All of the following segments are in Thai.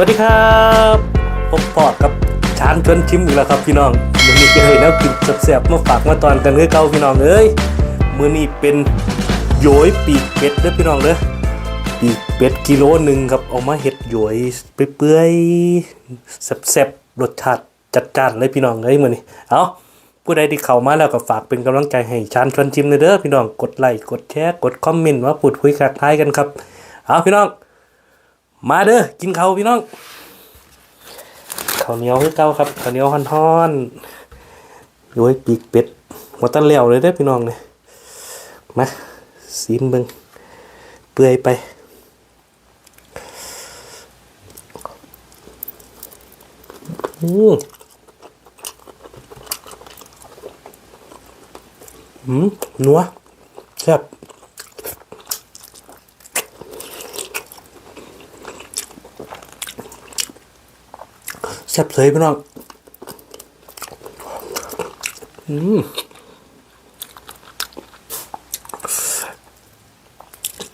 สวัสดีครับผมปอดกับชานชวนชิมอีกแล้วครับพี่น้องมือนี้ก็เลยแนวกินแซ่บๆมาฝากมาตอนกันเือเก่าพี่น้องเอ้ยมือนี้เป็นโยยปีกเป็ดเด้อพี่น้องเด้อปีกเป็ดกิโลหนึ่งครับเอามาเฮ็ดโยยเปื่อยๆแซ่บๆรสชาติจัดจ้านเลยพี่น้องเอ้ยมือนี้เอาผู้ใดที่เข้ามาแล้วก็ฝากเป็นกำลังใจให้ชานชวนชิมเลยเด้อพี่น้องกดไลค์กดแชร์กดคอมเมนต์ว่าพูดคุยทักทายกันครับเอาพี่น้อง มาเด้อกินข้าวพี่น้องข้าวเหนียวคือเก่าครับข้าวเหนียวฮ้อนๆโอ้ยปีกเป็ดหัวตะเหลวเลยเด้อพี่น้องเนี่ยมาซีมเบิงเปื่อยไปอืมอืมนัวแซ่บ ซ่บเลยพี่น้องอืม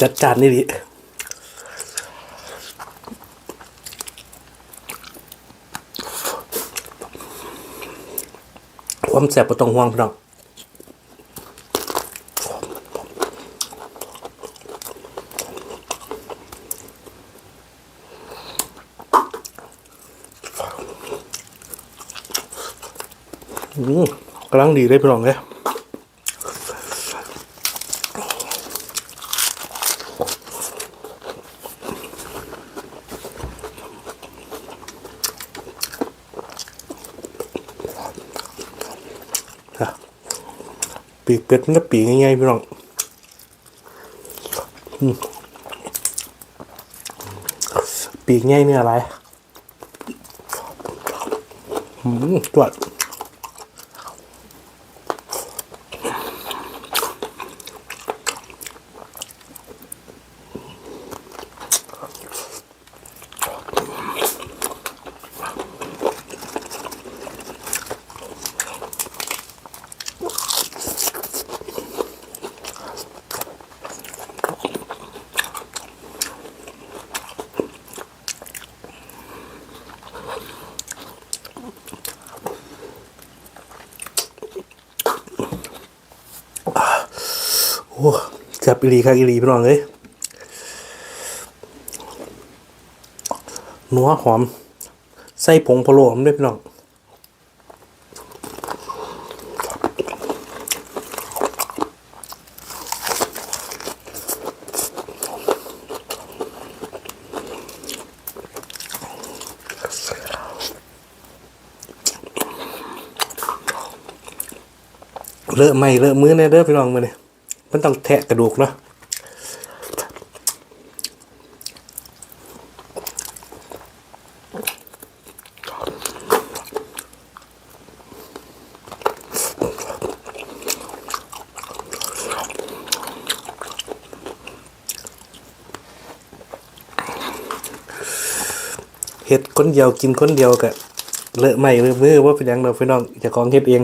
จัดจานนี่ดิความแซ่บประตองห่วงพี่น้อง กำลังดีเลยพี่น้องเลยอะปีกเป็ดมันก็ปีกง่ายๆพี่น้องปีกง่ายเนี่ยอะไร อืมตรวจ โอ้แซ่บอีหลีครับอีหลีพี่น้องเอ้ยนัวหอม ใส่ผงพะโล้ผมด้วยพี่น้องเลอะไม่เลอะมือแน่เด้อพี่น้องมาเนี่ย มันต้องแทะกระดูกเนาะเฮ็ดคนเดียวกินคนเดียวกะเลอะไม่เลอะมือว่าเป็นยังเราพี่น้องจะของเฮ็ดเอง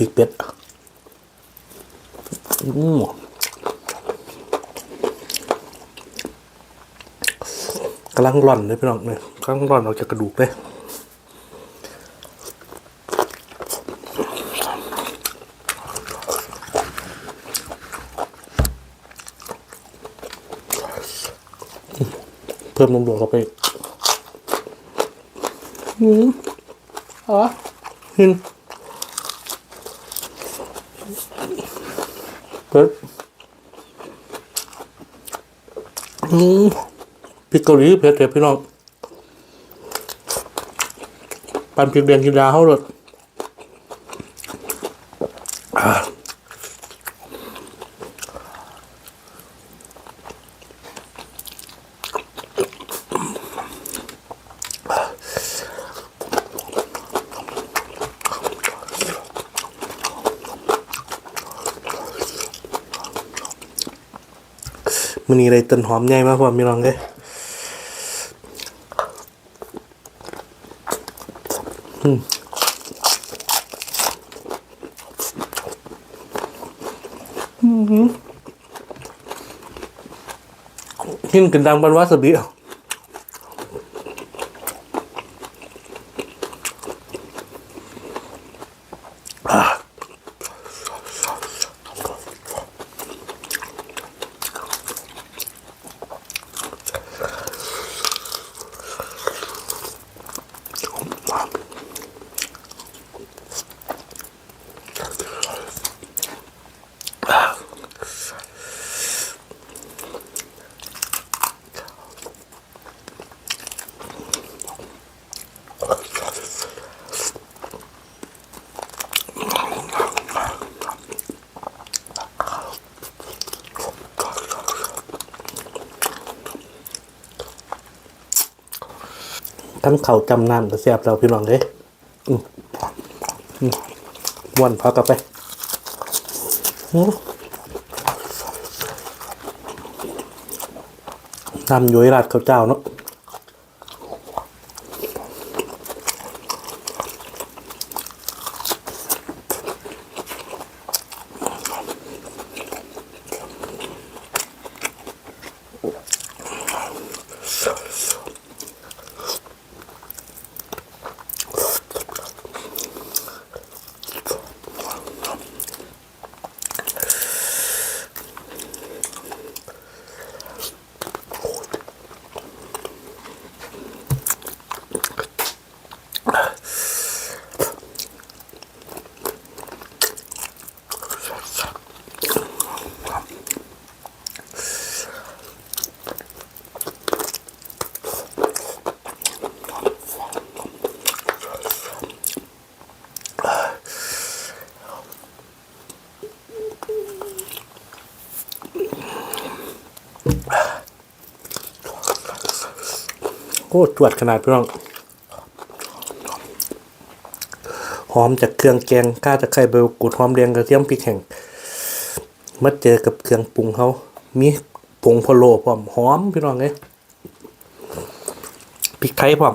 ปีกเป็ดอืมกำลังร่อนเลยพี่น้องเนี่ยกำลังร่อนออกจากกระดูกเลยเพิ่มนมหลวงเข้าไปอืมอ๋อหิน เผ็ดอืม พริกเกาหลีเผ็ดเผ็ดพี่น้อง ปันพริกแดงกินดาเขาเลย มันนี่อะไรต้นหอมใหญ่มากกว่าพี่น้องเลยอืมหินกันดังบันวาสบิ long. ทั้งเขาจำนำกับเสียบเราพี่น้องเลยอืมอืมม้วนพักกลับไปอื้อน้ำย้อยราดข้าวเจ้าเนาะ โอ้จวดขนาดพี่น้องหอมจากเครื่องแกงก้าจากไข่ใบลกูดหอมแดงกระเทียมพริกแห้งมาเจอกับเครื่องปรุงเขามีผงพะโล่พร้อมหอมพี่น้องเลยพริกไทยพร้อม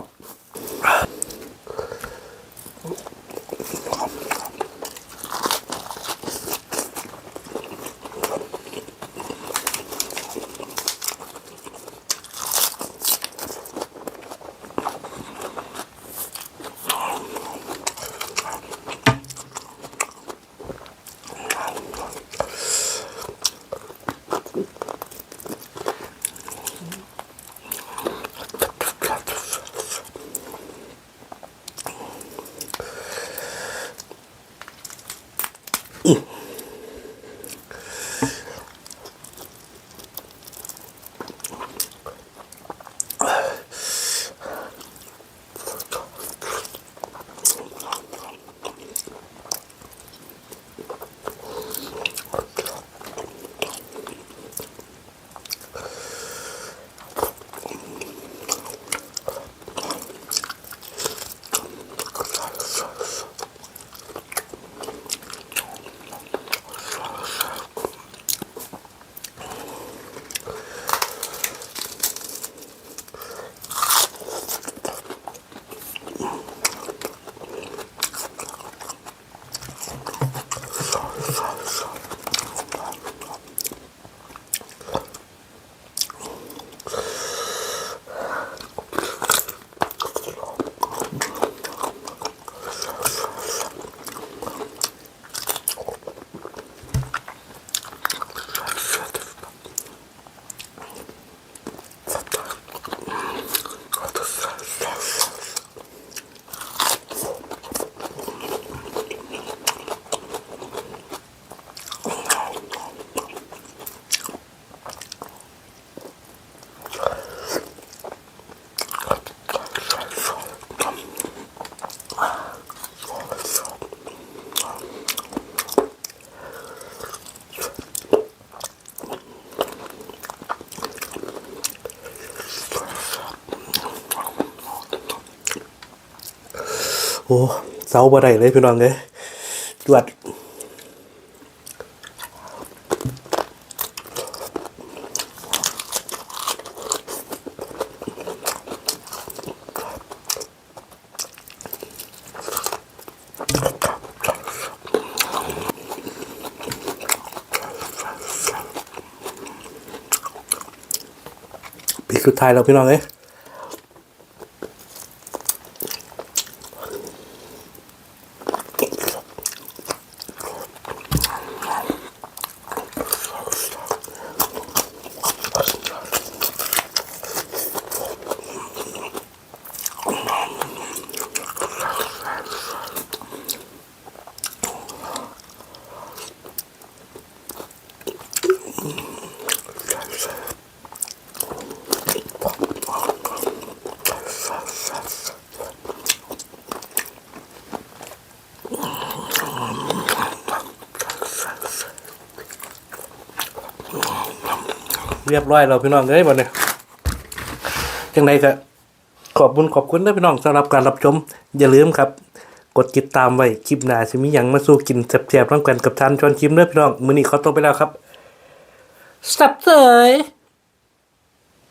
โอ้เซาบ่ได้เลยพี่น้องเลยจวดปิดสุดท้ายแล้วพี่น้องเลย เรียบร้อยเราพี่น้องเอ้ยวันนี้จังไดก็ขอบคุณขอบคุณนะพี่น้องสำหรับการรับชม อย่าลืมครับ กดติดตามไว้คลิปหน้าจะมีหยังมาสู้กินแซ่บๆร่วมกันกับทานชวนชิมเด้อพี่น้องมื้อนี้ขอตัวไปแล้วครับสับเสย